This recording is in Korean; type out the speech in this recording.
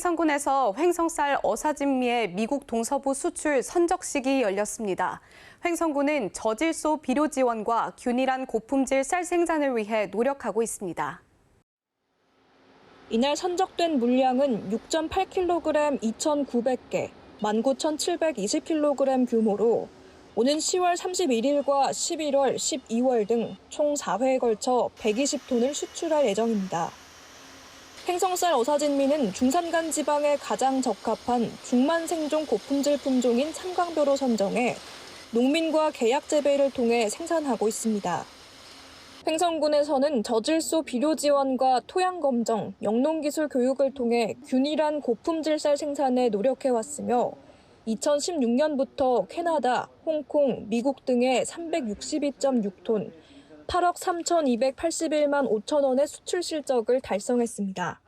횡성군에서 횡성쌀 어사진미의 미국 동서부 수출 선적식이 열렸습니다. 횡성군은 저질소 비료 지원과 균일한 고품질 쌀 생산을 위해 노력하고 있습니다. 이날 선적된 물량은 6.8kg 2,900개, 19,720kg 규모로 오는 10월 31일과 11월, 12월 등 총 4회에 걸쳐 120톤을 수출할 예정입니다. 횡성쌀 어사진미는 중산간 지방에 가장 적합한 중만 생종 고품질 품종인 삼광도로 선정해 농민과 계약 재배를 통해 생산하고 있습니다. 횡성군에서는 저질소 비료 지원과 토양 검정, 영농기술 교육을 통해 균일한 고품질 쌀 생산에 노력해 왔으며 2016년부터 캐나다, 홍콩, 미국 등에 362.6톤, 8억 3,281만 5천 원의 수출 실적을 달성했습니다.